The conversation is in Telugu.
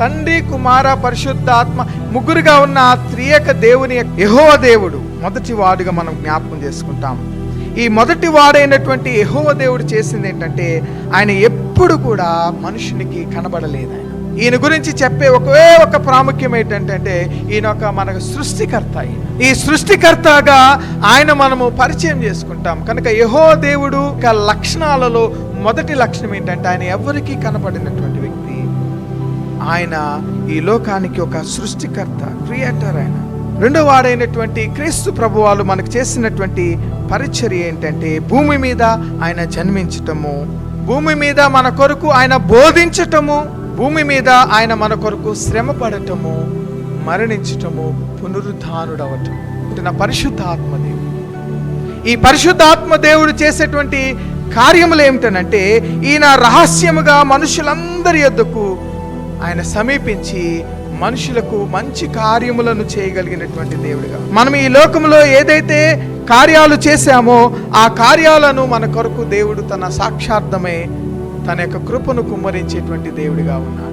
తండ్రి కుమార పరిశుద్ధాత్మ ముగ్గురుగా ఉన్న ఆ త్రియక దేవుని యహో దేవుడు మొదటి వాడుగా మనం జ్ఞాపకం చేసుకుంటాం. ఈ మొదటి వాడైనటువంటి యహోవ దేవుడు చేసింది ఏంటంటే ఆయన ఎప్పుడు కూడా మనుషునికి కనబడలేదు ఆయన. ఈయన గురించి చెప్పే ఒకే ఒక ప్రాముఖ్యం ఏంటంటే ఈయన ఒక మనకు సృష్టికర్త ఈ సృష్టికర్తగా ఆయన మనము పరిచయం చేసుకుంటాం. కనుక యహో దేవుడు యొక్క లక్షణాలలో మొదటి లక్షణం ఏంటంటే ఆయన ఎవరికీ కనపడినటువంటి వ్యక్తి ఆయన ఈ లోకానికి ఒక సృష్టికర్త క్రియేటర్ ఆయన. రెండో వాడైనటువంటి క్రీస్తు ప్రభువాలు మనకు చేసినటువంటి పరిచర్య ఏంటంటే భూమి మీద ఆయన జన్మించటము భూమి మీద మన కొరకు ఆయన బోధించటము భూమి మీద ఆయన మన కొరకు శ్రమ పడటము మరణించటము పునరుద్ధానుడవటం. నా పరిశుద్ధ ఈ పరిశుద్ధాత్మ దేవుడు చేసేటువంటి కార్యములు ఏమిటనంటే ఈయన రహస్యముగా మనుషులందరి యొద్దకు ఆయన సమీపించి మనుషులకు మంచి కార్యములను చేయగలిగినటువంటి దేవుడిగా. మనం ఈ లోకంలో ఏదైతే కార్యాలు చేశామో ఆ కార్యాలను మన కొరకు దేవుడు తన సాక్షార్థమై తన యొక్క కృపను కుమ్మరించేటువంటి దేవుడిగా ఉన్నాడు.